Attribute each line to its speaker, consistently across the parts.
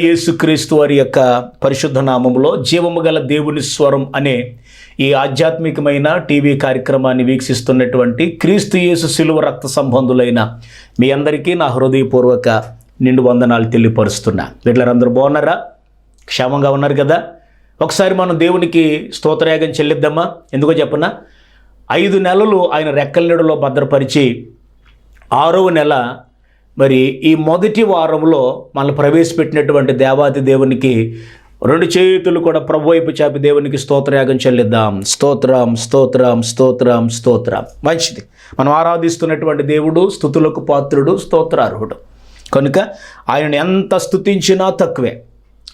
Speaker 1: యేసుక్రీస్తు వారి యొక్క పరిశుద్ధ నామంలో జీవము గల దేవుని స్వరం అనే ఈ ఆధ్యాత్మికమైన టీవీ కార్యక్రమాన్ని వీక్షిస్తున్నటువంటి క్రీస్తు యేసు శిలువ రక్త సంబంధులైన మీ అందరికీ నా హృదయపూర్వక నిండు వందనాలు తెలియపరుస్తున్నా. వీళ్ళందరూ బాగున్నారా? క్షేమంగా ఉన్నారు కదా? ఒకసారి మనం దేవునికి స్తోత్రయాగం చెల్లిద్దామా? ఎందుకో చెప్పనా? ఐదు నెలలు ఆయన రెక్కల నీడలో భద్రపరిచి ఆరవ నెల మరి ఈ మొదటి వారంలో మనల్ని ప్రవేశపెట్టినటువంటి దేవాది దేవునికి రెండు చేతులు కూడా ప్రభు వైపు చాపి దేవునికి స్తోత్రయాగం చెల్లిద్దాం. స్తోత్రం స్తోత్రం స్తోత్రం స్తోత్రం. మంచిది. మనం ఆరాధిస్తున్నటువంటి దేవుడు స్థుతులకు పాత్రుడు స్తోత్రార్హుడు. కనుక ఆయనను ఎంత స్తుతించినా తక్కువే.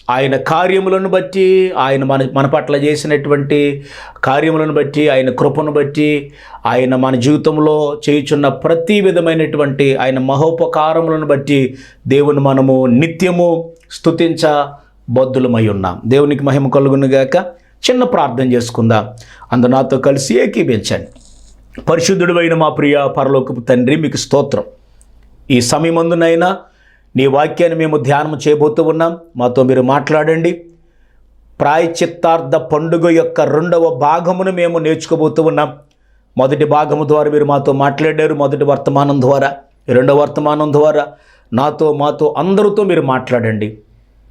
Speaker 1: ఆయన కార్యములను బట్టి ఆయన మన మన పట్ల చేసినటువంటి కార్యములను బట్టి ఆయన కృపను బట్టి ఆయన మన జీవితంలో చేయుచున్న ప్రతి విధమైనటువంటి ఆయన మహోపకారములను బట్టి దేవుని మనము నిత్యము స్తుతించ బద్దులమై ఉన్నాం. దేవునికి మహిమ కలుగునుగాక చిన్న ప్రార్థన చేసుకుందాం. అందు నాతో కలిసి ఏకీభించండి. పరిశుద్ధుడు మా ప్రియ పరలోకపు తండ్రి మీకు స్తోత్రం. ఈ సమయమందునైనా నీ వాక్యాన్ని మేము ధ్యానం చేయబోతూ ఉన్నాం. మాతో మీరు మాట్లాడండి. ప్రాయచిత్తార్థ పండుగ యొక్క రెండవ భాగమును మేము నేర్చుకోబోతూ ఉన్నాం. మొదటి భాగము ద్వారా మీరు మాతో మాట్లాడారు. మొదటి వర్తమానం ద్వారా రెండవ వర్తమానం ద్వారా నాతో మాతో అందరితో మీరు మాట్లాడండి.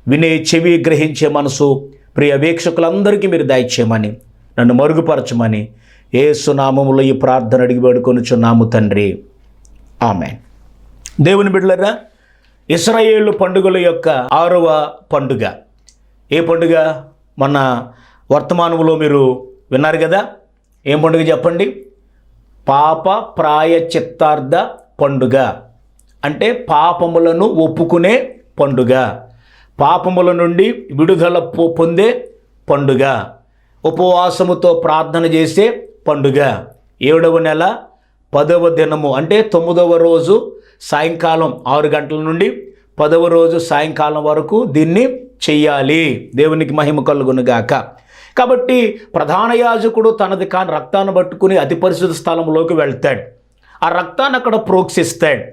Speaker 1: వినే చెవి గ్రహించే మనసు ప్రియ వీక్షకులందరికీ మీరు దయచేయమని నన్ను మరుగుపరచమని ఏ సునామములో ఈ ప్రార్థన అడిగి వేడుకొనుచున్నాము తండ్రి. ఆమె దేవుని బిడ్డలరా ఇస్రాయేలు పండుగల యొక్క ఆరవ పండుగ. ఏ పండుగ? మన వర్తమానంలో మీరు విన్నారు కదా? ఏం పండుగ చెప్పండి? పాప ప్రాయ చిత్తార్థ పండుగ. అంటే పాపములను ఒప్పుకునే పండుగ. పాపముల నుండి విడుదల పొందే పండుగ. ఉపవాసముతో ప్రార్థన చేసే పండుగ. ఏడవ నెల పదవ దినము. అంటే తొమ్మిదవ రోజు సాయంకాలం ఆరు గంటల నుండి పదవ రోజు సాయంకాలం వరకు దీన్ని చెయ్యాలి. దేవునికి మహిమ కలుగునుగాక కాబట్టి ప్రధాన యాజకుడు తనది కాని రక్తాన్ని పట్టుకుని అతి పరిశుద్ధ స్థలంలోకి వెళ్తాడు. ఆ రక్తాన్ని అక్కడ ప్రోక్షిస్తాడు.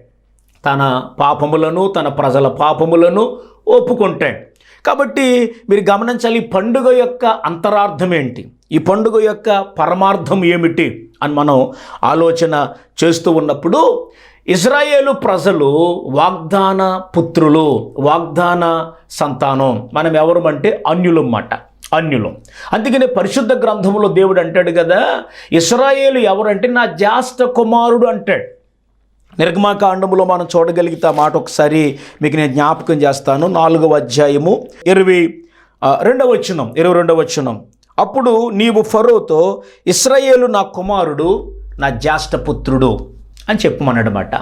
Speaker 1: తన పాపములను తన ప్రజల పాపములను ఒప్పుకుంటాడు. కాబట్టి మీరు గమనించాలి ఈ పండుగ యొక్క అంతరార్థం ఏంటి? ఈ పండుగ యొక్క పరమార్థం ఏమిటి అని మనం ఆలోచన చేస్తూ ఉన్నప్పుడు ఇజ్రాయేలు ప్రజలు వాగ్దాన పుత్రులు వాగ్దాన సంతానం. మనం ఎవరమంటే అన్యులన్నమాట అన్యులు. అందుకనే పరిశుద్ధ గ్రంథంలో దేవుడు అంటాడు కదా ఇస్రాయేలు ఎవరంటే నా జ్యేష్ఠ కుమారుడు అంటాడు. నిర్గమాకాండములో మనం చూడగలిగితే ఆ మాట ఒకసారి మీకు నేను జ్ఞాపకం చేస్తాను. నాలుగవ అధ్యాయము ఇరవై రెండవ వచనం ఇరవై రెండవ వచనం. అప్పుడు నీవు ఫరోతో ఇస్రాయేలు నా కుమారుడు నా జ్యేష్ఠ పుత్రుడు. అని చెప్పమన్నాడనమాట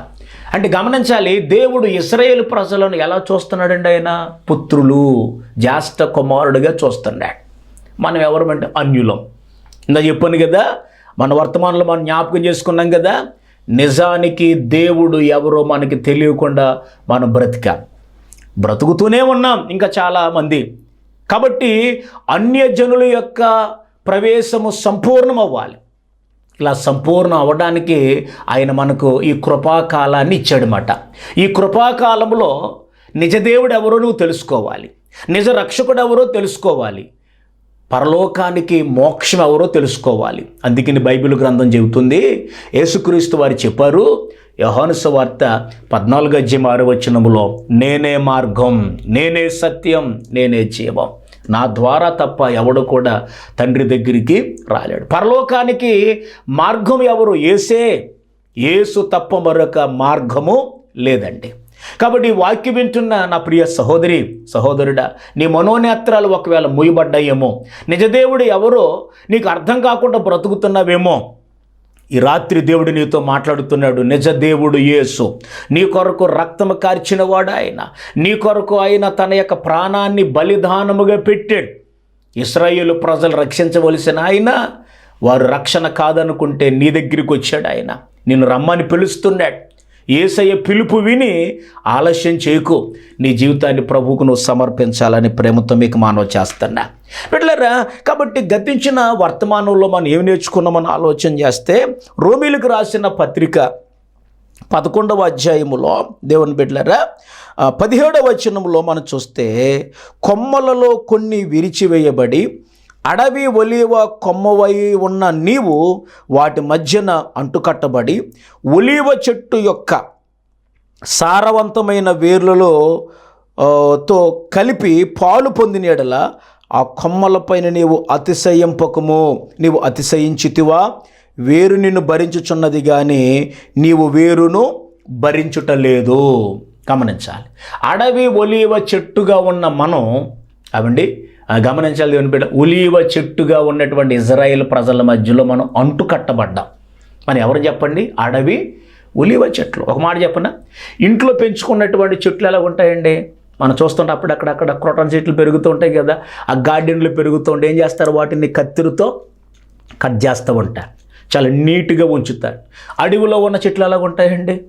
Speaker 1: అంటే గమనించాలి దేవుడు ఇస్రాయేల్ ప్రజలను ఎలా చూస్తున్నాడండి ఆయన? పుత్రులు జ్యేష్ఠ కుమారుడుగా చూస్తున్నాడు. మనం ఎవరమంటే అన్యులం. ఇందా చెప్పాను కదా మన వర్తమానంలో మనం జ్ఞాపకం చేసుకున్నాం కదా నిజానికి దేవుడు ఎవరో మనకి తెలియకుండా మనం బ్రతికాం. బ్రతుకుతూనే ఉన్నాం ఇంకా చాలా మంది కాబట్టి అన్యజనుల యొక్క ప్రవేశము సంపూర్ణం అవ్వాలి ఇలా సంపూర్ణం అవ్వడానికి ఆయన మనకు ఈ కృపాకాలాన్ని ఇచ్చాడనమాట ఈ కృపాకాలంలో నిజదేవుడు ఎవరో నువ్వు తెలుసుకోవాలి. నిజ రక్షకుడు ఎవరో తెలుసుకోవాలి. పరలోకానికి మోక్షం ఎవరో తెలుసుకోవాలి. అందుకని బైబిల్ గ్రంథం చెబుతుంది యేసుక్రీస్తు వారు చెప్పారు యహానుస వార్త పద్నాలుగు అధ్యాయం ఆరు వచనములో నేనే మార్గం నేనే సత్యం నేనే జీవం. నా ద్వారా తప్ప ఎవడు కూడా తండ్రి దగ్గరికి రాలేడు. పరలోకానికి మార్గం ఎవరు? ఏసే ఏసు తప్ప మరొక మార్గము లేదండి. కాబట్టి ఈ వాక్యం వింటున్న నా ప్రియ సహోదరి సహోదరుడా నీ మనోనేత్రాలు ఒకవేళ మూయబడ్డాయేమో నిజదేవుడు ఎవరో నీకు అర్థం కాకుండా బ్రతుకుతున్నావేమో ఈ రాత్రి దేవుడు నీతో మాట్లాడుతున్నాడు నిజ దేవుడు యేసు నీ కొరకు రక్తము కార్చినవాడు ఆయన నీ కొరకు ఆయన తన యొక్క ప్రాణాన్ని బలిదానముగా పెట్టాడు. ఇస్రాయేలు ప్రజలు రక్షించవలసిన ఆయన వారు రక్షణ కాదనుకుంటే నీ దగ్గరికి వచ్చాడు ఆయన. నిన్ను రమ్మని పిలుస్తున్నాడు. ఏసయ్య పిలుపు విని ఆలస్యం చేయకు. నీ జీవితాన్ని ప్రభువుకు నువ్వు సమర్పించాలని ప్రేమతో మీకు మానవ చేస్తున్నా. బిడ్డలారా కాబట్టి గతించిన వర్తమానంలో మనం ఏమి నేర్చుకున్నామని ఆలోచన చేస్తే రోమిలకు రాసిన పత్రిక పదకొండవ అధ్యాయములో దేవుని బిడ్డలరా పదిహేడవ వచనంలో మనం చూస్తే కొమ్మలలో కొన్ని విరిచివేయబడి అడవి ఒలివ కొమ్మవై ఉన్న నీవు వాటి మధ్యన అంటుకట్టబడి ఒలివ చెట్టు యొక్క సారవంతమైన వేర్లలో తో కలిపి పాలు పొందిన ఎడల ఆ కొమ్మలపైన నీవు అతిశయింపకము. నీవు అతిశయించితివా? వేరు నిన్ను భరించుచున్నది కానీ నీవు వేరును భరించుటలేదు. గమనించాలి. అడవి ఒలివ చెట్టుగా ఉన్న మనం అవండి గమనించాలి దేవుని బిడ్డ ఉలీవ చెట్టుగా ఉన్నటువంటి ఇజ్రాయేల్ ప్రజల మధ్యలో మనం అంటు కట్టబడ్డాం మనం ఎవరు చెప్పండి? అడవి ఉలివ చెట్లు. ఒక మాట చెప్పనా? ఇంట్లో పెంచుకున్నటువంటి చెట్లు ఎలా ఉంటాయండి? మనం చూస్తుంటే అప్పుడు అక్కడక్కడ క్రోటన్ చెట్లు పెరుగుతూ ఉంటాయి కదా ఆ గార్డెన్లు పెరుగుతూ ఉంటే ఏం చేస్తారు? వాటిని కత్తిరితో కట్ చేస్తూ ఉంటారు. చాలా నీట్గా ఉంచుతారు. అడవిలో ఉన్న చెట్లు ఎలా ఉంటాయండి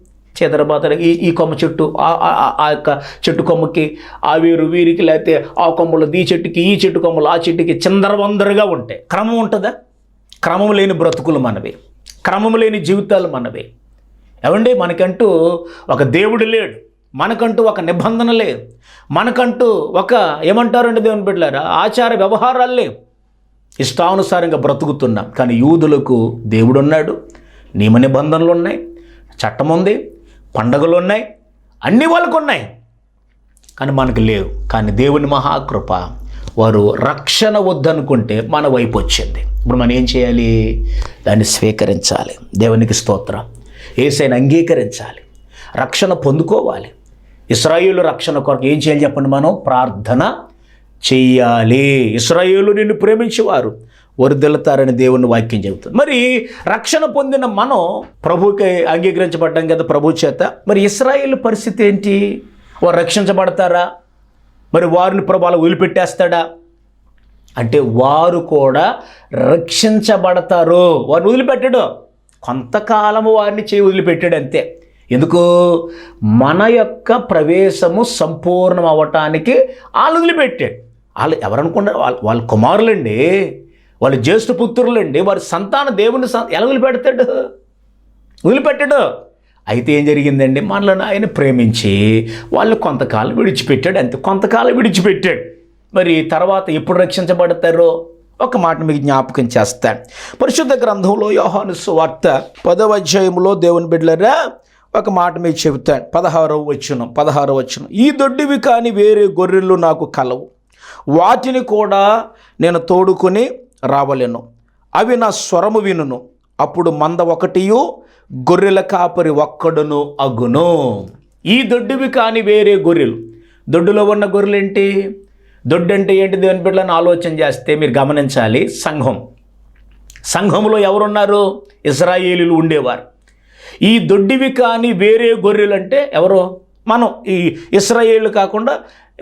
Speaker 1: చెదరబాదర ఈ ఈ కొమ్మ చెట్టు ఆ- ఆ- యొక్క చెట్టు కొమ్మకి ఆ వీరు వీరికి లేకపోతే ఆ కొమ్మలు ఈ చెట్టుకి ఈ చెట్టు కొమ్మలు ఆ చెట్టుకి చిందరవందరగా ఉంటాయి. క్రమం ఉంటుందా? క్రమం లేని బ్రతుకులు మనవి. క్రమం లేని జీవితాలు మనవి. ఏమండి? మనకంటూ ఒక దేవుడు లేడు. మనకంటూ ఒక నిబంధన లేదు. మనకంటూ ఒక ఏమంటారండి దేవుని బిడ్డలారా? ఆచార వ్యవహారాలు లేవు. ఇష్టానుసారంగా బ్రతుకుతున్నాం. కానీ యూదులకు దేవుడు ఉన్నాడు నియమ నిబంధనలు ఉన్నాయి. చట్టం ఉంది. పండగలు ఉన్నాయి అన్ని వాళ్ళకు ఉన్నాయి కానీ మనకు లేవు. కానీ దేవుని మహాకృప వారు రక్షణ వద్దనుకుంటే మన వైపు వచ్చింది. ఇప్పుడు మనం ఏం చేయాలి? దాన్ని స్వీకరించాలి. దేవునికి స్తోత్రం. ఏసైనా అంగీకరించాలి. రక్షణ పొందుకోవాలి. ఇస్రాయిలు రక్షణ కొరకు ఏం చేయాలి చెప్పండి మనం? ప్రార్థన చెయ్యాలి. ఇస్రాయిలు నిన్ను ప్రేమించేవారు. వరిదెళ్తారని దేవుని వాక్యం చెబుతుంది. మరి రక్షణ పొందిన మనం ప్రభుకి అంగీకరించబడ్డాం కదా ప్రభు చేత. మరి ఇస్రాయేల్ పరిస్థితి ఏంటి? వారు రక్షించబడతారా? మరి వారిని ప్రభు అలా వదిలిపెట్టేస్తాడా? అంటే వారు కూడా రక్షించబడతారు. వారిని వదిలిపెట్టడు. కొంతకాలము వారిని చేయి వదిలిపెట్టాడు అంతే. ఎందుకు? మన యొక్క ప్రవేశము సంపూర్ణం అవ్వటానికి వాళ్ళు వదిలిపెట్టాడు వాళ్ళు ఎవరనుకున్నారు వాళ్ళ వాళ్ళ కుమారులండి. వాళ్ళు జ్యేష్ఠ పుత్రులండి వారి సంతాన దేవుని ఎలా వదిలిపెడతాడు? వదిలిపెట్టాడు. అయితే ఏం జరిగిందండి? మనలను ఆయన ప్రేమించి వాళ్ళు కొంతకాలం విడిచిపెట్టాడు. అంతే కొంతకాలం విడిచిపెట్టాడు. మరి తర్వాత ఎప్పుడు రక్షించబడతారో ఒక మాట మీకు జ్ఞాపకం చేస్తాను పరిశుద్ధ గ్రంథంలో యోహాను సువార్త పదవ అధ్యాయంలో దేవుని బిడ్డలరా ఒక మాట మీకు చెబుతాను పదహారవ వచ్చును పదహారవ వచ్చును ఈ దొడ్డివి కానీ వేరే గొర్రెలు నాకు కలవు. వాటిని కూడా నేను తోడుకొని రావలేను. అవి నా స్వరము వినును. అప్పుడు మంద ఒకటియు గొర్రెల కాపరి ఒక్కడును అగును. ఈ దొడ్డివి కాని వేరే గొర్రెలు. దొడ్డులో ఉన్న గొర్రెలు ఏంటి దొడ్డు అంటే ఏంటి దేవుని బిడ్డలను ఆలోచన చేస్తే మీరు గమనించాలి. సంఘం. సంఘంలో ఎవరున్నారు? ఇజ్రాయేలీలు ఉండేవారు. ఈ దొడ్డివి కాని వేరే గొర్రెలు అంటే ఎవరు? మనం. ఈ ఇస్రాయేళ్ళు కాకుండా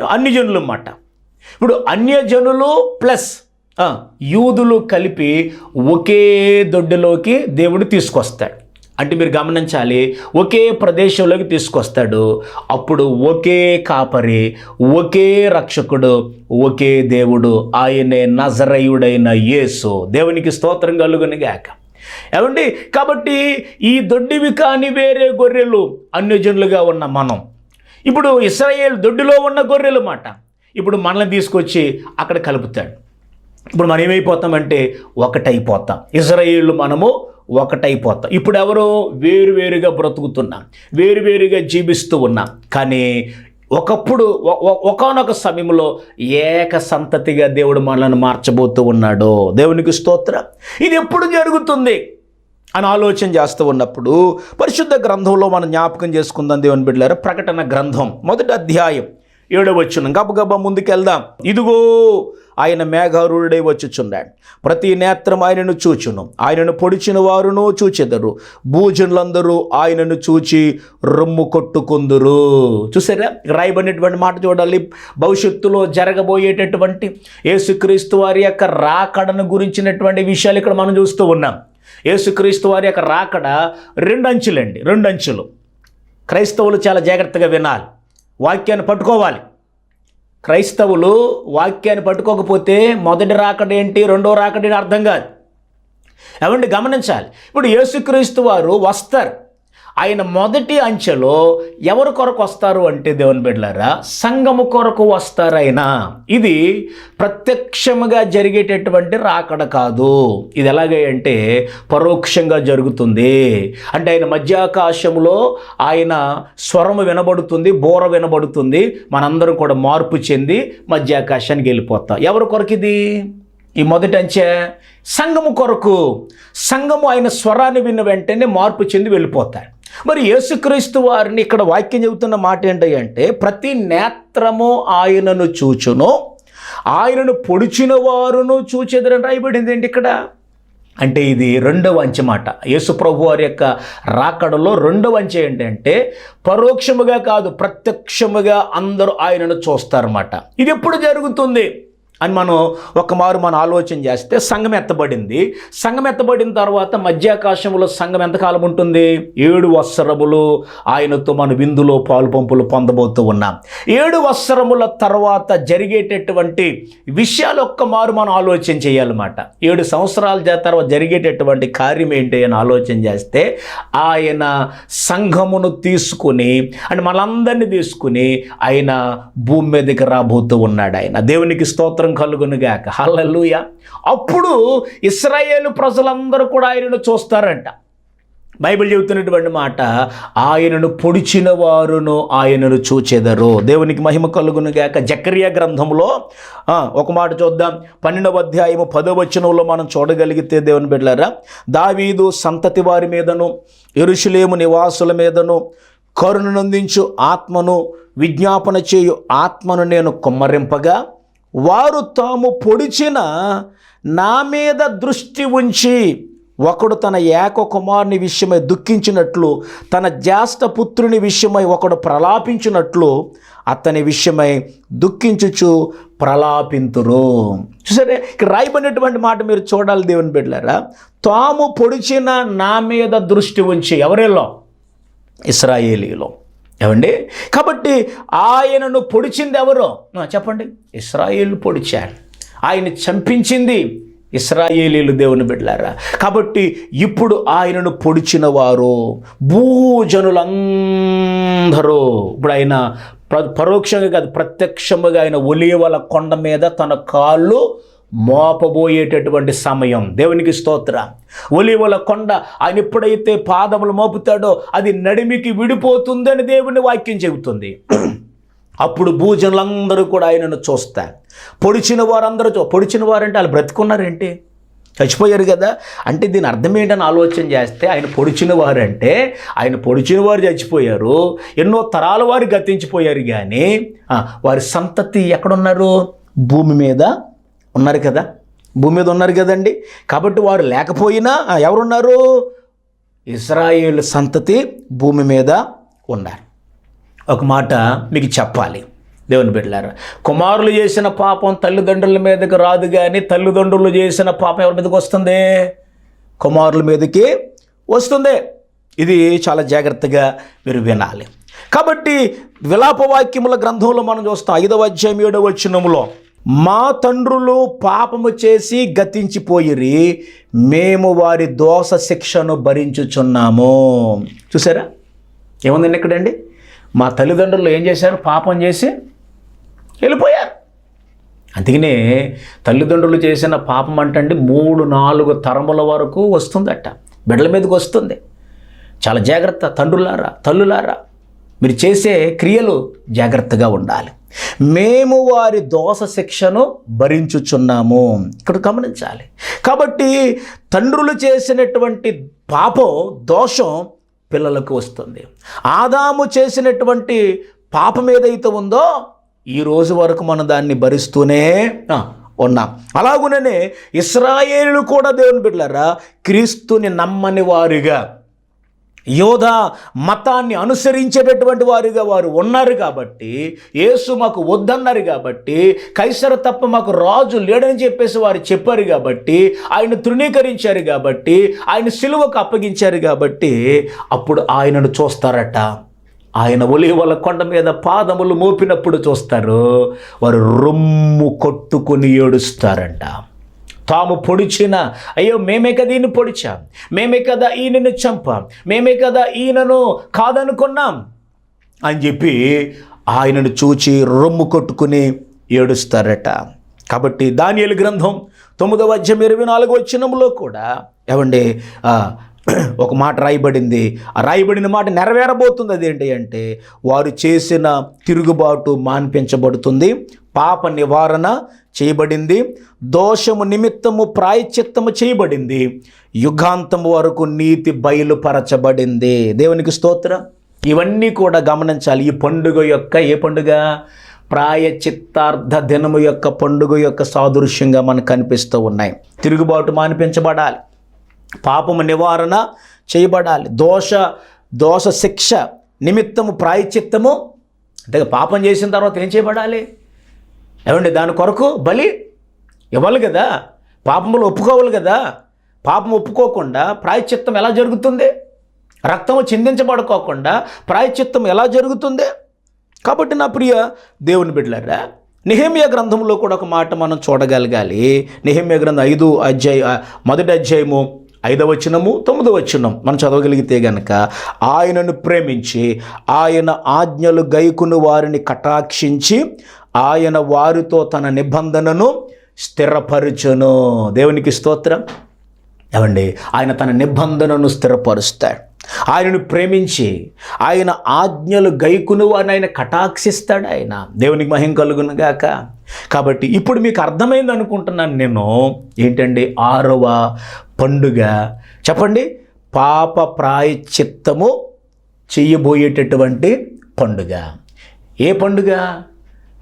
Speaker 1: అన్ని జనులు అన్నమాట. ఇప్పుడు అన్యజనులు ప్లస్ యూదులు కలిపి ఒకే దొడ్డిలోకి దేవుడు తీసుకొస్తాడు. అంటే మీరు గమనించాలి ఒకే ప్రదేశంలోకి తీసుకొస్తాడు. అప్పుడు ఒకే కాపరి ఒకే రక్షకుడు ఒకే దేవుడు ఆయనే నజరయుడైన యేసు. దేవునికి స్తోత్రం కలుగుని గాక ఏమండి? కాబట్టి ఈ దొడ్డివి కాని వేరే గొర్రెలు అన్యజనులుగా ఉన్న మనం. ఇప్పుడు ఇస్రాయేల్ దొడ్డిలో ఉన్న గొర్రెలు మాట. ఇప్పుడు మనల్ని తీసుకొచ్చి అక్కడ కలుపుతాడు. ఇప్పుడు మనం ఏమైపోతామంటే ఒకటైపోతాం. ఇజ్రాయేళ్ళు మనము ఒకటైపోతాం. ఇప్పుడు ఎవరు వేరువేరుగా బ్రతుకుతున్నాం వేరువేరుగా జీవిస్తూ ఉన్నాం. కానీ ఒకప్పుడు ఒకనొక సమయంలో ఏక సంతతిగా దేవుడు మనల్ని మార్చబోతూ ఉన్నాడు. దేవునికి స్తోత్రం. ఇది ఎప్పుడు జరుగుతుంది? అని ఆలోచన చేస్తూ ఉన్నప్పుడు పరిశుద్ధ గ్రంథంలో మనం జ్ఞాపకం చేసుకుందాం దేవుని బిడ్డలారా. ప్రకటన గ్రంథం మొదటి అధ్యాయం. ఏడవచ్చును వచ్చును ముందుకెళ్దాం. ఇదిగో ఆయన మేఘారుడై వచ్చుచున్నాడు. ప్రతి నేత్రం ఆయనను చూచును. ఆయనను పొడిచిన వారును చూచెదరు. భూజనులందరూ ఆయనను చూచి రొమ్ము కొట్టుకుందురు. చూసారా? రాయబడినటువంటి మాట చూడాలి. భవిష్యత్తులో జరగబోయేటటువంటి యేసుక్రీస్తు వారి యొక్క రాకడను గురించినటువంటి విషయాలు ఇక్కడ మనం చూస్తూ ఉన్నాం. యేసుక్రీస్తు వారి యొక్క రాకడ రెండు అంచులండి రెండు అంచులు క్రైస్తవులు చాలా జాగ్రత్తగా వినాలి. వాక్యాన్ని పట్టుకోవాలి. క్రైస్తవులు వాక్యాన్ని పట్టుకోకపోతే మొదటి రాకడ ఏంటి రెండో రాకడేంటి అర్థం కాదు. ఏమండి గమనించాలి. ఇప్పుడు యేసుక్రీస్తు వారు వస్తారు. ఆయన మొదటి అంచెలో ఎవరి కొరకు వస్తారు అంటే దేవుని బిడ్డలారా సంఘము కొరకు వస్తారు ఆయన ఇది ప్రత్యక్షముగా జరిగేటటువంటి రాకడ కాదు. ఇది ఎలాగే అంటే పరోక్షంగా జరుగుతుంది. అంటే ఆయన మధ్యాకాశంలో ఆయన స్వరము వినబడుతుంది బోర వినబడుతుంది మనందరం కూడా మార్పు చెంది మధ్యాకాశానికి వెళ్ళిపోతాం. ఎవరి కొరకు ఇది? ఈ మొదటి అంచే సంఘము కొరకు. సంఘము ఆయన స్వరాన్ని విన్న వెంటనే మార్పు చెంది వెళ్ళిపోతాడు మరి యేసుక్రీస్తు వారిని ఇక్కడ వాక్యం చెబుతున్న మాట ఏంటి అంటే ప్రతి నేత్రము ఆయనను చూచును ఆయనను పొడిచిన వారును చూచెదరని రాయబడింది ఏంటి ఇక్కడ? అంటే ఇది రెండవ అంచె మాట. వారి యొక్క రాకడలో రెండవ అంచె ఏంటంటే పరోక్షముగా కాదు ప్రత్యక్షముగా అందరూ ఆయనను చూస్తారన్నమాట. ఇది ఎప్పుడు జరుగుతుంది? అని మనం ఒక మారు మనం ఆలోచన చేస్తే సంఘం ఎత్తబడింది. సంఘం ఎత్తబడిన తర్వాత మధ్యాకాశంలో సంఘం ఎంతకాలం ఉంటుంది? ఏడు వత్సరములు ఆయనతో మన విందులో పాలు పంపులు పొందబోతూ ఉన్నాం. ఏడు వత్సరముల తర్వాత జరిగేటటువంటి విషయాలు ఒక్క మారు మనం ఆలోచన చేయాలన్నమాట. ఏడు సంవత్సరాల తర్వాత జరిగేటటువంటి కార్యం ఏంటి అని ఆలోచన చేస్తే ఆయన సంఘమును తీసుకుని అంటే మనందరినీ తీసుకుని ఆయన భూమి మీదకి రాబోతూ ఉన్నాడు ఆయన. దేవునికి స్తోత్రం కలుగునుగాక. హల్లెలూయ. అప్పుడు ఇస్రాయేలు ప్రజలందరూ కూడా ఆయనను చూస్తారంట. బైబిల్ చెబుతున్నటువంటి మాట ఆయనను పొడిచిన వారును ఆయనను చూచెదరు. దేవునికి మహిమ కలుగునుగాక. జకరియా గ్రంథంలో ఒక మాట చూద్దాం. పన్నెండవ అధ్యాయము పదో వచనంలో మనం చూడగలిగితే దేవుని బిడ్డారా దావీదు సంతతి వారి మీదను ఎరుషులేము నివాసుల మీదను కరుణనందించు ఆత్మను విజ్ఞాపన చేయు ఆత్మను నేను కుమ్మరింపగా వారు తాము పొడిచిన నా మీద దృష్టి ఉంచి ఒకడు తన ఏక కుమారుని విషయమై దుఃఖించినట్లు తన జ్యేష్ఠ పుత్రుని విషయమై ఒకడు ప్రలాపించినట్లు అతని విషయమై దుఃఖించుచు ప్రలాపింతురు. చూసారే ఇక్కడ రాయబడినటువంటి మాట మీరు చూడాలి దేవుని బిడ్డలారా. తాము పొడిచిన నా మీద దృష్టి ఉంచి ఎవరిలో? ఇస్రాయేలీలో. ఏమండి? కాబట్టి ఆయనను పొడిచింది ఎవరు? చెప్పండి. ఇస్రాయేల్ పొడిచాడు ఆయన చంపించింది ఇస్రాయేలీలు దేవుని బిడ్డలారా. కాబట్టి ఇప్పుడు ఆయనను పొడిచిన వారు భూజనులందరూ. ఇప్పుడు ఆయన ప్ర- పరోక్షంగా కాదు ప్రత్యక్షముగా ఆయన ఒలివల కొండ మీద తన కాళ్ళు మోపబోయేటటువంటి సమయం. దేవునికి స్తోత్ర. ఒలివల కొండ ఆయన ఎప్పుడైతే పాదములు మోపుతాడో అది నడిమికి విడిపోతుందని దేవుని వాక్యం చెబుతుంది. అప్పుడు భూజనులందరూ కూడా ఆయనను చూస్తారు. పొడిచిన వారందరూ చూ పొడిచిన వారంటే వాళ్ళు బ్రతుకున్నారేంటి? చచ్చిపోయారు కదా. అంటే దీని అర్థం ఏంటని ఆలోచన చేస్తే ఆయన పొడిచిన వారంటే ఆయన పొడిచిన వారు చచ్చిపోయారు. ఎన్నో తరాల వారు గతించిపోయారు కానీ వారి సంతతి ఎక్కడున్నారు? భూమి మీద ఉన్నారు కదా? భూమి మీద ఉన్నారు కదండి. కాబట్టి వారు లేకపోయినా ఎవరున్నారు? ఇస్రాయేల్ సంతతి భూమి మీద ఉన్నారు. ఒక మాట మీకు చెప్పాలి. దేవుని బిడ్డలారా కుమారులు చేసిన పాపం తల్లిదండ్రుల మీదకి రాదు కానీ తల్లిదండ్రులు చేసిన పాపం ఎవరి మీదకి వస్తుంది? కుమారుల మీదకి వస్తుంది. ఇది చాలా జాగ్రత్తగా మీరు వినాలి. కాబట్టి విలాపవాక్యముల గ్రంథంలో మనం చూస్తాం ఐదవ అధ్యాయం ఏడవ వచ్చినములో మా తండ్రులు పాపము చేసి గతించిపోయిరి మేము వారి దోష శిక్షను భరించుచున్నాము. చూసారా? ఏముందండి ఇక్కడండి? మా తల్లిదండ్రులు ఏం చేశారు? పాపం చేసి వెళ్ళిపోయారు. అందుకనే తల్లిదండ్రులు చేసిన పాపం అంటండి మూడు నాలుగు తరముల వరకు వస్తుందట. బిడ్డల మీదకి వస్తుంది. చాలా జాగ్రత్త తండ్రులారా తల్లులారా. మీరు చేసే క్రియలు జాగ్రత్తగా ఉండాలి. మేము వారి దోష శిక్షను భరించుచున్నాము. ఇక్కడ గమనించాలి. కాబట్టి తండ్రులు చేసినటువంటి పాపం దోషం పిల్లలకు వస్తుంది. ఆదాము చేసినటువంటి పాపం ఏదైతే ఉందో ఈ రోజు వరకు మనం దాన్ని భరిస్తూనే ఉన్నాం. అలాగుననే ఇస్రాయేలు కూడా దేవుని బిడ్డలారా క్రీస్తుని నమ్మని వారిగా యోధ మతాన్ని అనుసరించేటటువంటి వారుగా వారు ఉన్నారు కాబట్టి యేసు మాకు వద్దన్నారు కాబట్టి కైసర తప్ప మాకు రాజు లేడని చెప్పేసి వారు చెప్పారు కాబట్టి ఆయన తృణీకరించారు కాబట్టి ఆయన సిలువకు అప్పగించారు కాబట్టి అప్పుడు ఆయనను చూస్తారట. ఆయన ఒలివల కొండ మీద పాదములు మోపినప్పుడు చూస్తారు. వారు రొమ్ము కొట్టుకొని ఏడుస్తారంట. తాము పొడిచిన అయ్యో మేమే కదా ఈయన పొడిచాం. మేమే కదా ఈయనను చంపాం. మేమే కదా ఈయనను కాదనుకున్నాం అని చెప్పి ఆయనను చూచి రొమ్ము కొట్టుకుని ఏడుస్తారట. కాబట్టి దానియలు గ్రంథం తొమ్మిదవ అధ్యాయం ఇరవై నాలుగు వచ్చినంలో కూడా ఏమండి ఒక మాట రాయబడింది. ఆ రాయబడిన మాట నెరవేరబోతుంది అదేంటి అంటే వారు చేసిన తిరుగుబాటు మాన్పించబడుతుంది. పాప నివారణ చేయబడింది. దోషము నిమిత్తము ప్రాయచిత్తము చేయబడింది. యుగాంతం వరకు నీతి బయలుపరచబడింది. దేవునికి స్తోత్రం. ఇవన్నీ కూడా గమనించాలి. ఈ పండుగ యొక్క ఏ పండుగ? ప్రాయచిత్తార్థ దినము యొక్క పండుగ యొక్క సాదృశ్యంగా మనకు కనిపిస్తూ ఉన్నాయి. తిరుగుబాటు మానిపించబడాలి. పాపము నివారణ చేయబడాలి. దోష దోష శిక్ష నిమిత్తము ప్రాయచిత్తము అంటే పాపం చేసిన తర్వాత ఏం చేయబడాలి? ఏమండి దాని కొరకు బలి ఇవ్వాలి కదా? పాపములు ఒప్పుకోవాలి కదా? పాపం ఒప్పుకోకుండా ప్రాయచిత్తం ఎలా జరుగుతుంది? రక్తము చిందించబడుకోకుండా ప్రాయచిత్తం ఎలా జరుగుతుంది? కాబట్టి నా ప్రియ దేవుని బిడ్డలారా నిహేమియా గ్రంథంలో కూడా ఒక మాట మనం చూడగలగాలి. నిహేమియా గ్రంథం ఐదు అధ్యాయ మొదటి అధ్యాయము ఐదవ వచనము తొమ్మిదవ వచనం మనం చదవగలిగితే గనక ఆయనను ప్రేమించి ఆయన ఆజ్ఞలు గైకును వారిని కటాక్షించి ఆయన వారితో తన నిబంధనను స్థిరపరచును. దేవునికి స్తోత్రం. ఏమండి? ఆయన తన నిబంధనను స్థిరపరుస్తాడు. ఆయనను ప్రేమించి ఆయన ఆజ్ఞలు గైకును అని ఆయన కటాక్షిస్తాడు ఆయన. దేవునికి మహిం కలుగును గాక. కాబట్టి ఇప్పుడు మీకు అర్థమైంది అనుకుంటున్నాను నేను. ఏంటండి? ఆరవ పండుగ. చెప్పండి. పాప ప్రాయచిత్తము చెయ్యబోయేటటువంటి పండుగ. ఏ పండుగ?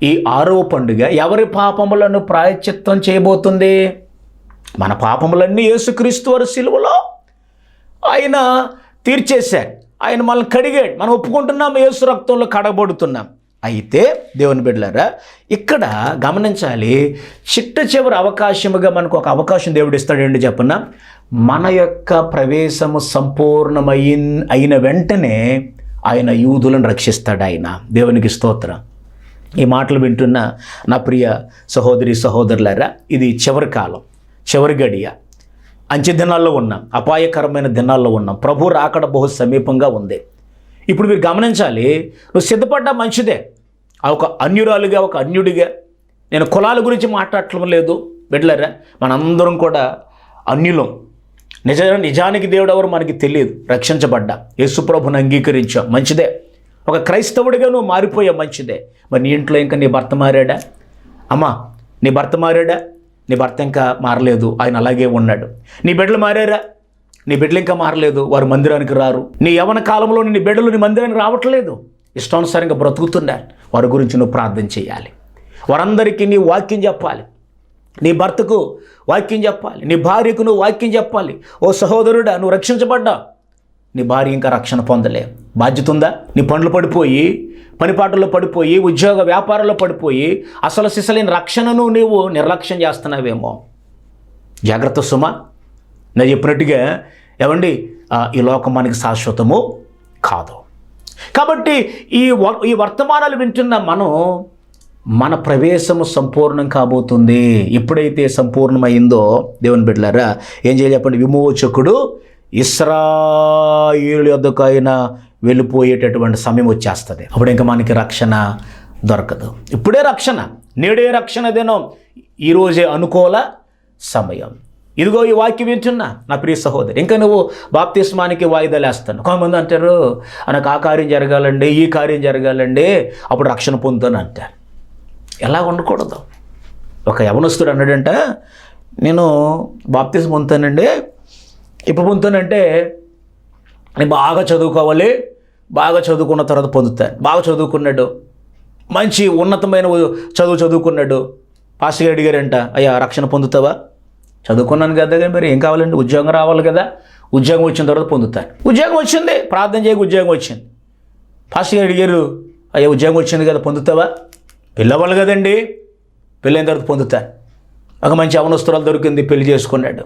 Speaker 1: ఈ ఆరవ పండుగ ఎవరి పాపములను ప్రాయచిత్తం చేయబోతుంది? మన పాపములన్నీ యేసుక్రీస్తు వారి సిలువలో. ఆయన తీర్చేశారు ఆయన మనల్ని కడిగాడు. మనం ఒప్పుకుంటున్నాం యేసు రక్తంలో కడగబడుతున్నాం. అయితే దేవుని బిడ్డలారా ఇక్కడ గమనించాలి. చిట్ట చివరి అవకాశముగా మనకు ఒక అవకాశం దేవుడు ఇస్తాడండి చెప్పన? మన యొక్క ప్రవేశము సంపూర్ణమైన అయిన వెంటనే ఆయన యూదులను రక్షిస్తాడు ఆయన. దేవునికి స్తోత్రం. ఈ మాటలు వింటున్న నా ప్రియ సహోదరి సహోదరులారా ఇది చివరి కాలం చివరి గడియ. అంచె దినాల్లో ఉన్నాం అపాయకరమైన దినాల్లో ఉన్నాం. ప్రభు రాకడ బహు సమీపంగా ఉంది. ఇప్పుడు మీరు గమనించాలి నువ్వు సిద్ధపడ్డా మంచిదే. ఆ ఒక అన్యురాలుగా ఒక అన్యుడిగా. నేను కులాల గురించి మాట్లాడటం లేదు. బిడ్డలారా మనందరం కూడా అన్యులం. నిజ నిజానికి దేవుడు ఎవరు మనకి తెలియదు. రక్షించబడ్డా. యేసుప్రభుని అంగీకరించాం. మంచిదే. ఒక క్రైస్తవుడిగా నువ్వు మారిపోయా మంచిదే మరి నీ ఇంట్లో ఇంకా నీ భర్త మారాడా? అమ్మా నీ భర్త మారాడా? నీ భర్త ఇంకా మారలేదు ఆయన అలాగే ఉన్నాడు. నీ బిడ్డలు మారారా? నీ బిడ్డలు ఇంకా మారలేదు వారు మందిరానికి రారు. నీ యవన కాలంలో నీ బిడ్డలు నీ మందిరానికి రావట్లేదు. ఇష్టానుసారంగా బ్రతుకుతున్నారు. వారి గురించి నువ్వు ప్రార్థన చేయాలి. వారందరికీ నీ వాక్యం చెప్పాలి. నీ భర్తకు వాక్యం చెప్పాలి. నీ భార్యకు నువ్వు వాక్యం చెప్పాలి. ఓ సహోదరుడా నువ్వు రక్షించబడ్డా. నీ భార్య ఇంకా రక్షణ పొందలేవు బాధ్యత ఉందా? నీ పనులు పడిపోయి పనిపాటల్లో పడిపోయి ఉద్యోగ వ్యాపారంలో పడిపోయి అసలు సిసలేని రక్షణను నీవు నిర్లక్ష్యం చేస్తున్నావేమో. జాగ్రత్త సుమ. నేను చెప్పినట్టుగా ఏమండి ఈ లోకం మనకి శాశ్వతము కాదు. కాబట్టి ఈ ఈ వర్తమానాలు వింటున్న మనం మన ప్రవేశము సంపూర్ణం కాబోతుంది. ఎప్పుడైతే సంపూర్ణమైందో దేవుని బిడ్డలారా ఏం చేయాలి చెప్పండి? విమోచకుడు ఇస్రాయేలు యొద్దకు వెళ్ళిపోయేటటువంటి సమయం వచ్చేస్తుంది. అప్పుడు ఇంకా మనకి రక్షణ దొరకదు. ఇప్పుడే రక్షణ. నేడే రక్షణ దినం. ఈరోజే అనుకూల సమయం. ఇదిగో ఈ వాక్యం వింటున్నా నా ప్రియ సహోదరి. ఇంకా నువ్వు బాప్తిస్మానికి వాయిదాలు వేస్తాను కొంతమంది అంటారు నాకు ఆ కార్యం జరగాలండి ఈ కార్యం జరగాలండి అప్పుడు రక్షణ పొందుతాను అంటారు. ఎలా ఉండకూడదు? ఒక యవనస్తుడు అన్నాడంట నేను బాప్తిజం పొందుతానండి ఇప్పుడు పొందుతానంటే బాగా చదువుకోవాలి బాగా చదువుకున్న తర్వాత పొందుతాను బాగా చదువుకున్నాడు. మంచి ఉన్నతమైన చదువు చదువుకున్నాడు. పాస్టర్ గారు అడిగారంట అయ్యా రక్షణ పొందుతావా? చదువుకున్నాను కదా కానీ మరి ఏం కావాలండి? ఉద్యోగం రావాలి కదా. ఉద్యోగం వచ్చిన తర్వాత పొందుతాను. ఉద్యోగం వచ్చింది. ప్రార్థన చేయక ఉద్యోగం వచ్చింది. పాస్టర్ గారు అడిగారు అయ్యా ఉద్యోగం వచ్చింది కదా పొందుతావా? పిల్లవాళ్ళు కదండి. పెళ్ళైన తర్వాత పొందుతాను. ఒక మంచి అవనస్తురాలు దొరికింది పెళ్ళి చేసుకున్నాడు.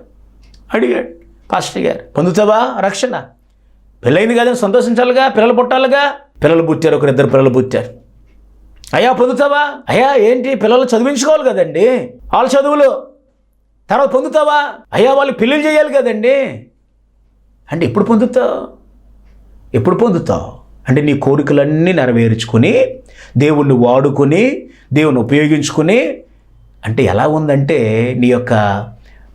Speaker 1: అడిగాడు పాస్టర్ గారు పొందుతావా? రక్షణ. పెళ్ళైంది కదని సంతోషించాలిగా? పిల్లలు పుట్టాలిగా? పిల్లలు పుట్టారు ఒకరు ఇద్దరు పిల్లలు పుట్టారు. అయ్యా పొందుతావా? అయ్యా ఏంటి? పిల్లలు చదివించుకోవాలి కదండి. వాళ్ళ చదువులు తర్వాత పొందుతావా? అయ్యా వాళ్ళు పెళ్ళిళ్ళు చేయాలి కదండి. అంటే ఎప్పుడు పొందుతావు? ఎప్పుడు పొందుతావు? అంటే నీ కోరికలన్నీ నెరవేర్చుకుని దేవుణ్ణి వాడుకొని దేవుని ఉపయోగించుకుని అంటే ఎలా ఉందంటే నీ యొక్క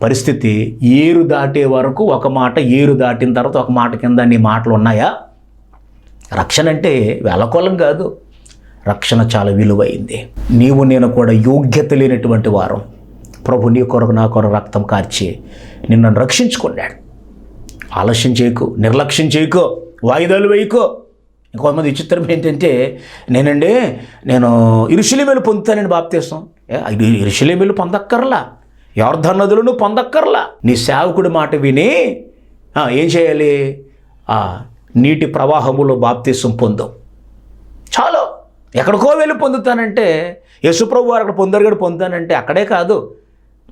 Speaker 1: పరిస్థితి ఏరు దాటే వరకు ఒక మాట ఏరు దాటిన తర్వాత ఒక మాట కింద నీ మాటలు ఉన్నాయా? రక్షణ అంటే వెలకొలం కాదు. రక్షణ చాలా విలువైంది. నీవు నేను కూడా యోగ్యత లేనటువంటి వారం. ప్రభు నీ కొరకు నా కొరకు రక్తం కార్చి నిన్ను రక్షించుకున్నాడు. ఆలస్యం చేయకు నిర్లక్ష్యం చేయకో వాయిదాలు వేయకో. ఇంకొంతమంది విచిత్రం ఏంటంటే నేనండి నేను ఇరుషులేమేలు పొందుతానండి బాప్తీసం. ఇరుషులేమేలు పొందక్కర్లా. ఎవరిధర్ నదులను పొందక్కర్లా. నీ సేవకుడి మాట విని ఏం చేయాలి? ఆ, నీటి ప్రవాహములో బాప్తీసం పొందాం చాలు. ఎక్కడికో వెళ్ళి పొందుతానంటే యశుప్రభు వారు అక్కడ పొందారు కూడా పొందుతానంటే అక్కడే కాదు.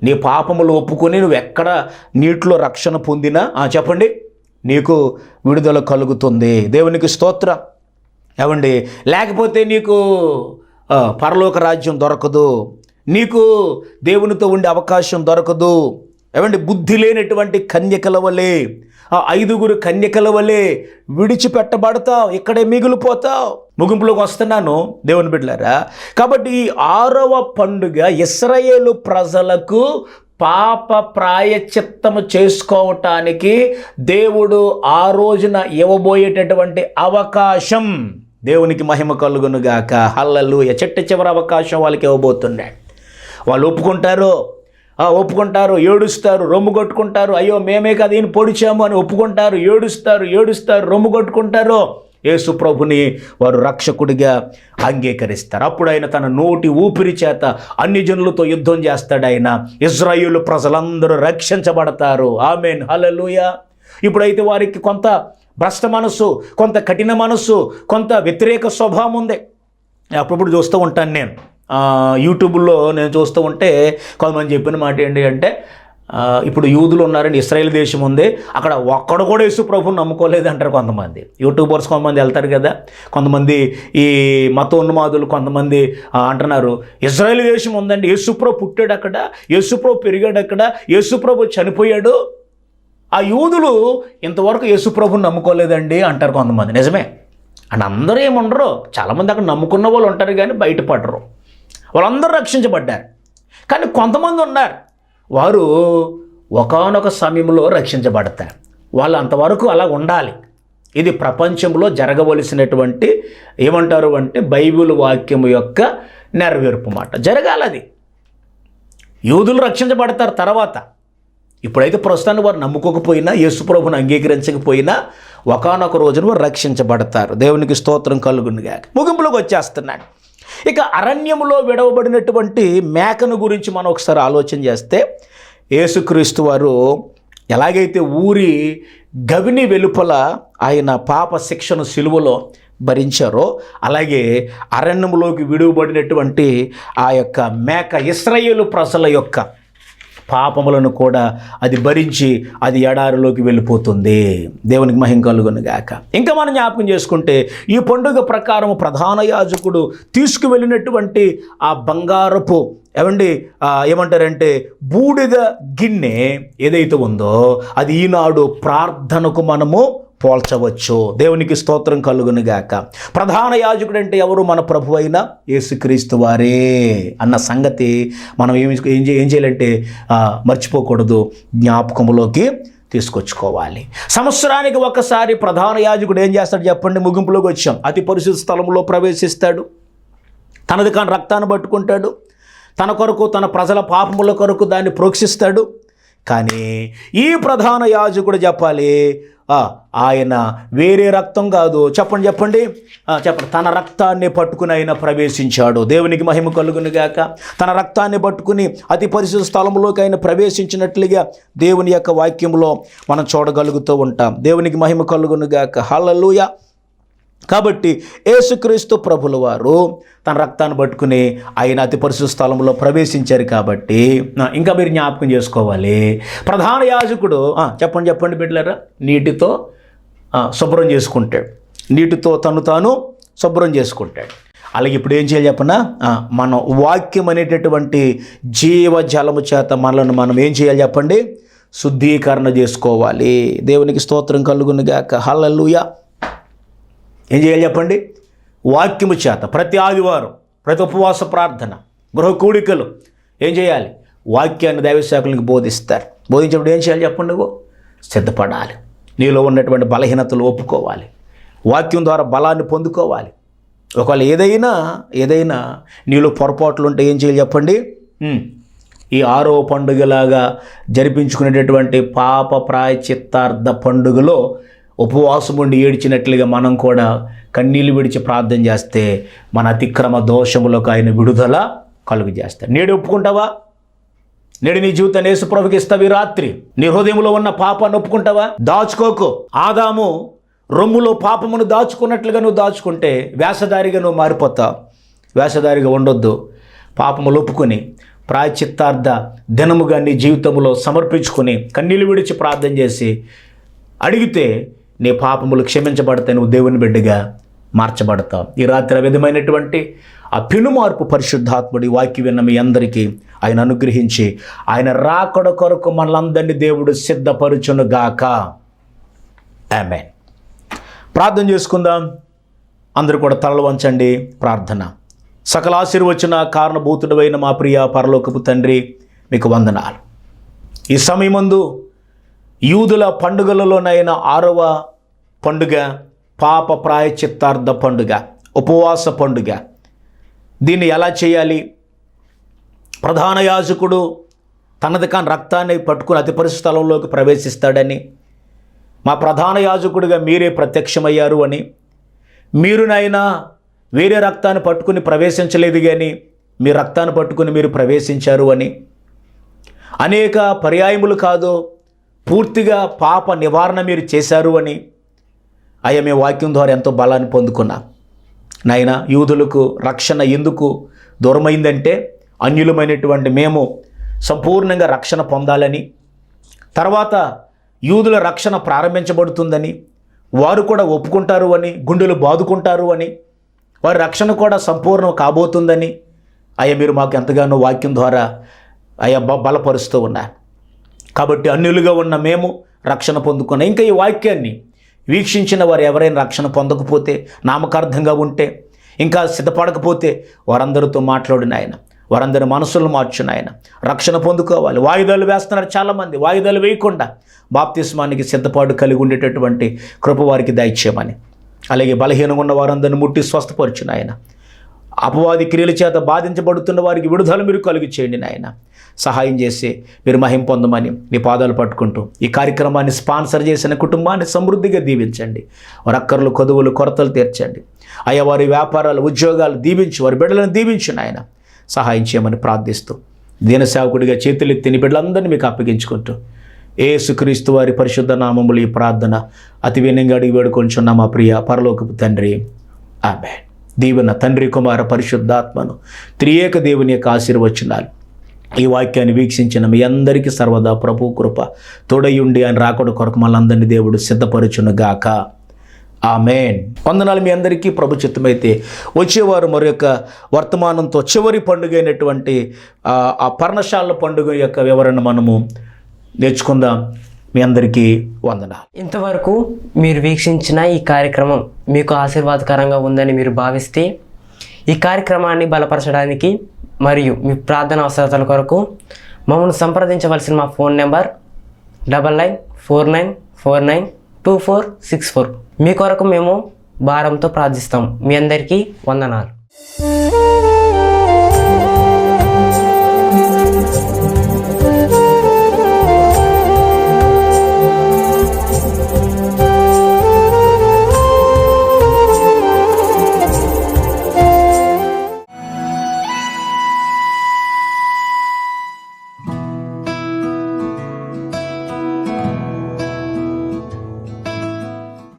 Speaker 1: నీ పాపములు ఒప్పుకొని నువ్వు ఎక్కడ నీటిలో రక్షణ పొందినా చెప్పండి. నీకు విడుదల కలుగుతుంది. దేవునికి స్తోత్ర. ఏమండి? లేకపోతే నీకు పరలోక రాజ్యం దొరకదు. నీకు దేవునితో ఉండే అవకాశం దొరకదు. ఏమంటే బుద్ధి లేనటువంటి కన్యకల వలె ఆ ఐదుగురు కన్యకల వలె విడిచిపెట్టబడతావు ఇక్కడే మిగిలిపోతావు. ముగింపులోకి వస్తున్నాను దేవుని బిడ్డలారా. కాబట్టి ఈ ఆరవ పండుగ ఇస్రాయేలు ప్రజలకు పాప ప్రాయచిత్తము చేసుకోవటానికి దేవుడు ఆ రోజున ఇవ్వబోయేటటువంటి అవకాశం దేవునికి మహిమ కలుగునుగాక. హల్లలు చెట్ట చివరి అవకాశం వాళ్ళకి ఇవ్వబోతున్నాడు. వాళ్ళు ఒప్పుకుంటారు. ఒప్పుకుంటారు ఏడుస్తారు రొమ్ము కొట్టుకుంటారు. అయ్యో మేమే కదా ఈయన పొడిచాము అని ఒప్పుకుంటారు ఏడుస్తారు ఏడుస్తారు రొమ్ము కొట్టుకుంటారు. యేసు ప్రభుని వారు రక్షకుడిగా అంగీకరిస్తారు. అప్పుడు ఆయన తన నోటి ఊపిరి చేత అన్ని జనులతో యుద్ధం చేస్తాడు ఆయన. ఇజ్రాయిల్ ప్రజలందరూ రక్షించబడతారు. ఆమెన్. హల్లెలూయ. ఇప్పుడైతే వారికి కొంత భ్రష్ట మనస్సు కొంత కఠిన మనస్సు కొంత వ్యతిరేక స్వభావం ఉంది. అప్పుడప్పుడు చూస్తూ ఉంటాను నేను. యూట్యూబ్లో నేను చూస్తూ ఉంటే కొంతమంది చెప్పిన మాట ఏంటి అంటే ఇప్పుడు యూదులు ఉన్నారండి ఇస్రాయేల్ దేశం ఉంది అక్కడ ఒక్కడు కూడా యేసు ప్రభుని నమ్ముకోలేదు అంటారు కొంతమంది. యూట్యూబర్స్ కొంతమంది వెళ్తారు కదా కొంతమంది ఈ మత ఉన్నమాదులు కొంతమంది అంటున్నారు ఇజ్రాయేల్ దేశం ఉందండి యేసుప్రభు పుట్టాడు అక్కడ యేసుప్రభు పెరిగాడు అక్కడ యేసుప్రభు చనిపోయాడు. ఆ యూదులు ఇంతవరకు యేసుప్రభుని నమ్ముకోలేదండి అంటారు కొంతమంది. నిజమే. అండ్ అందరూ ఏముండరు చాలామంది అక్కడ నమ్ముకున్న వాళ్ళు ఉంటారు కానీ బయటపడరు. వాళ్ళందరూ రక్షించబడ్డారు. కానీ కొంతమంది ఉన్నారు. వారు ఒకానొక సమయంలో రక్షించబడతారు. వాళ్ళు అంతవరకు అలా ఉండాలి. ఇది ప్రపంచంలో జరగవలసినటువంటి ఏమంటారు అంటే బైబిల్ వాక్యం యొక్క నెరవేర్పు మాట. జరగాలది యూదులు రక్షించబడతారు తర్వాత. ఇప్పుడైతే ప్రస్తుతాన్ని వారు నమ్ముకోకపోయినా యేసుప్రభుని అంగీకరించకపోయినా ఒకనొక రోజున వారు రక్షించబడతారు. దేవునికి స్తోత్రం కలుగునిగా ముగింపులోకి వచ్చేస్తున్నాడు. ఇక అరణ్యములో విడవబడినటువంటి మేకను గురించి మనం ఒకసారి ఆలోచన చేస్తే యేసుక్రీస్తు వారు ఎలాగైతే ఊరి గవిని వెలుపల ఆయన పాప శిక్షను సిలువలో భరించారో అలాగే అరణ్యంలోకి విడువబడినటువంటి ఆ యొక్క మేక ఇస్రాయేలు ప్రజల యొక్క పాపములను కూడా అది భరించి అది ఎడారిలోకి వెళ్ళిపోతుంది. దేవునికి మహిం గాక. ఇంకా మనం జ్ఞాపకం చేసుకుంటే ఈ పండుగ ప్రకారం ప్రధాన యాజకుడు తీసుకువెళ్ళినటువంటి ఆ బంగారపు ఏమండి ఏమంటారంటే బూడిద గిన్నె ఏదైతే ఉందో అది ఈనాడు ప్రార్థనకు మనము పోల్చవచ్చు. దేవునికి స్తోత్రం కలుగునుగాక ప్రధాన యాజకుడు అంటే ఎవరు? మన ప్రభు అయిన యేసుక్రీస్తు వారే. అన్న సంగతి మనం ఏమి ఏం ఏం చేయాలంటే మర్చిపోకూడదు. జ్ఞాపకంలోకి తీసుకొచ్చుకోవాలి. సంవత్సరానికి ఒకసారి ప్రధాన యాజకుడు ఏం చేస్తాడు చెప్పండి? ముగింపులోకి వచ్చాం. అతి పరిశుద్ధ స్థలంలో ప్రవేశిస్తాడు. తనది కాని రక్తాన్ని పట్టుకుంటాడు. తన కొరకు తన ప్రజల పాపముల కొరకు దాన్ని ప్రోక్షిస్తాడు. కానీ ఈ ప్రధాన యాజకుడు చెప్పాలి. ఆయన వేరే రక్తం కాదు. చెప్పండి చెప్పండి. చెప్పండి. తన రక్తాన్ని పట్టుకుని ఆయన ప్రవేశించాడు. దేవునికి మహిమ కలుగును గాక. తన రక్తాన్ని పట్టుకుని అతి పరిశుద్ధ స్థలంలోకి ఆయన ప్రవేశించినట్లుగా దేవుని యొక్క వాక్యంలో మనం చూడగలుగుతూ ఉంటాం. దేవునికి మహిమ కలుగును గాక. కాబట్టి యేసుక్రీస్తు ప్రభుల వారు తన రక్తాన్ని పట్టుకుని ఆయన అతి పరిశుద్ధ స్థలంలో ప్రవేశించారు కాబట్టి ఇంకా మీరు జ్ఞాపకం చేసుకోవాలి. ప్రధాన యాజకుడు చెప్పండి చెప్పండి బిడ్డలారా నీటితో శుభ్రం చేసుకుంటాడు. నీటితో తను తాను శుభ్రం చేసుకుంటాడు. అలాగే ఇప్పుడు ఏం చేయాలి చెప్పనా? మనం వాక్యం అనేటటువంటి జీవజలము చేత మనలను మనం ఏం చేయాలి చెప్పండి? శుద్ధీకరణ చేసుకోవాలి. దేవునికి స్తోత్రం కలుగునుగాక హల్లెలూయా. ఏం చేయాలి చెప్పండి? వాక్యము చేత ప్రతి ఆదివారం ప్రతి ఉపవాస ప్రార్థన గృహ కూడికలు ఏం చేయాలి? వాక్యాన్ని దైవశాఖలకు బోధిస్తారు. బోధించినప్పుడు ఏం చేయాలి చెప్పండి నువ్వు? సిద్ధపడాలి. నీలో ఉన్నటువంటి బలహీనతలు ఒప్పుకోవాలి. వాక్యం ద్వారా బలాన్ని పొందుకోవాలి. ఒకవేళ ఏదైనా ఏదైనా నీలో పొరపాట్లు ఉంటే ఏం చేయాలి చెప్పండి? ఈ ఆరో పండుగలాగా జరిపించుకునేటటువంటి పాప ప్రాయచిత్తార్థ పండుగలో ఉపవాసం ఉండి ఏడ్చినట్లుగా మనం కూడా కన్నీళ్ళు విడిచి ప్రార్థన చేస్తే మన అతిక్రమ దోషములకు ఆయన విడుదల కలుగు చేస్తాడు. నేడు ఒప్పుకుంటావా? నేడు నీ జీవితాన్ని యేసుప్రభుకి ఇస్తావు ఈ రాత్రి. నీ హృదయంలో ఉన్న పాపాన్ని ఒప్పుకుంటావా? దాచుకోకు. ఆదాము రొమ్ములో పాపమును దాచుకున్నట్లుగా నువ్వు దాచుకుంటే వేషధారిగా నువ్వు మారిపోతావు. వేషధారిగా ఉండొద్దు. పాపములు ఒప్పుకొని ప్రాయచిత్తార్థ దినముగా నీ జీవితంలో సమర్పించుకొని కన్నీళ్ళు విడిచి ప్రార్థన చేసి అడిగితే నీ పాపములు క్షమించబడతాయి నువ్వు దేవుని బిడ్డగా మార్చబడతావు. ఈ రాత్రి విధమైనటువంటి ఆ పెను మార్పు పరిశుద్ధాత్ముడి వాక్య విన్న మీ అందరికీ ఆయన అనుగ్రహించి ఆయన రాకడ కొరకు మనలందరినీ దేవుడు సిద్ధపరుచును గాక ఆమె ప్రార్థన చేసుకుందాం. అందరూ కూడా తలలు వంచండి. ప్రార్థన. సకల ఆశీర్వచన కారణభూతుడమైన మా ప్రియ పరలోకపు తండ్రి మీకు వందనాలు. ఈ సమయమందు యూదుల పండుగలలోనైన ఆరవ పండుగ పాప ప్రాయచిత్తార్థ పండుగ ఉపవాస పండుగ. దీన్ని ఎలా చేయాలి? ప్రధాన యాజకుడు తనది కాని రక్తాన్ని పట్టుకుని అతి పరిశుద్ధ స్థలంలోకి ప్రవేశిస్తాడని మా ప్రధాన యాజకుడిగా మీరే ప్రత్యక్షమయ్యారు అని మీరునైనా వేరే రక్తాన్ని పట్టుకుని ప్రవేశించలేదు కానీ మీ రక్తాన్ని పట్టుకుని మీరు ప్రవేశించారు అని. అనేక పర్యాయములు కాదు పూర్తిగా పాప నివారణ మీరు చేశారు అని అయ్యా మీ వాక్యం ద్వారా ఎంతో బలాన్ని పొందుకున్నా. నాయన యూదులకు రక్షణ ఎందుకు దూరమైందంటే అన్యులమైనటువంటి మేము సంపూర్ణంగా రక్షణ పొందాలని తర్వాత యూదుల రక్షణ ప్రారంభించబడుతుందని వారు కూడా ఒప్పుకుంటారు అని గుండెలు బాదుకుంటారు అని వారి రక్షణ కూడా సంపూర్ణం కాబోతుందని అయ్యా మీరు మాకు ఎంతగానో వాక్యం ద్వారా అయ్యా బ బలపరుస్తూ ఉన్నారు. కాబట్టి అన్యులుగా ఉన్న మేము రక్షణ పొందుకున్నాం ఇంకా ఈ వాక్యాన్ని వీక్షించిన వారు ఎవరైనా రక్షణ పొందకపోతే నామకార్థంగా ఉంటే ఇంకా సిద్ధపడకపోతే వారందరితో మాట్లాడిన ఆయన వారందరి మనసులు మార్చిన ఆయన రక్షణ పొందుకోవాలి. వాయిదాలు వేస్తున్నారు చాలామంది. వాయిదాలు వేయకుండా బాప్తిస్మానికి సిద్ధపాటు కలిగి ఉండేటటువంటి కృప వారికి దయచేయమని. అలాగే బలహీనంగా ఉన్న వారందరిని ముట్టి స్వస్థపరిచిన ఆయన. అపవాది క్రియల చేత బాధించబడుతున్న వారికి విడుదల మీరు కలుగు చేయండి నాయన. సహాయం చేసి మీరు మహిం పొందమని మీ పాదాలు పట్టుకుంటూ ఈ కార్యక్రమాన్ని స్పాన్సర్ చేసిన కుటుంబాన్ని సమృద్ధిగా దీవించండి. వారి అక్కర్లు కొదువులు కొరతలు తీర్చండి. అయ్యా వారి వ్యాపారాలు ఉద్యోగాలు దీవించి వారి బిడ్డలను దీవించు నాయన. సహాయం చేయమని ప్రార్థిస్తూ దీనసేవకుడిగా చేతులెత్తిన బిడ్డలందరినీ మీకు అప్పగించుకుంటూ ఏసుక్రీస్తు వారి పరిశుద్ధ నామములు ఈ ప్రార్థన అతి వినంగా అడిగి వేడుకొంచున్న మా ప్రియ పరలోకపు తండ్రి. ఆమెన్. దీవెన తండ్రి కుమార పరిశుద్ధాత్మను త్రియేక దేవుని యొక్క ఆశీర్వచనాలు. ఈ వాక్యాన్ని వీక్షించిన మీ అందరికీ సర్వదా ప్రభు కృప తోడయుండి ఆయన రాకడ కొరకు మనందరినీ దేవుడు సిద్ధపరచునుగాక ఆమెన్. వందనాలు మీ అందరికీ ప్రభు చిత్తమైతే వచ్చేవారు మరి యొక్క వర్తమానంతో చివరి పండుగ అయినటువంటి ఆ, ఆ పర్ణశాల పండుగ యొక్క వివరణ మనము నేర్చుకుందాం. మీ అందరికీ వందన
Speaker 2: ఇంతవరకు మీరు వీక్షించిన ఈ కార్యక్రమం మీకు ఆశీర్వాదకరంగా ఉందని మీరు భావిస్తే ఈ కార్యక్రమాన్ని బలపరచడానికి మరియు మీ ప్రార్థన అవసరతల కొరకు మమ్మల్ని సంప్రదించవలసిన మా phone number double nine four nine four nine two four six four. మీ కొరకు మేము భారంతో ప్రార్థిస్తాం. మీ అందరికీ వందనాలు.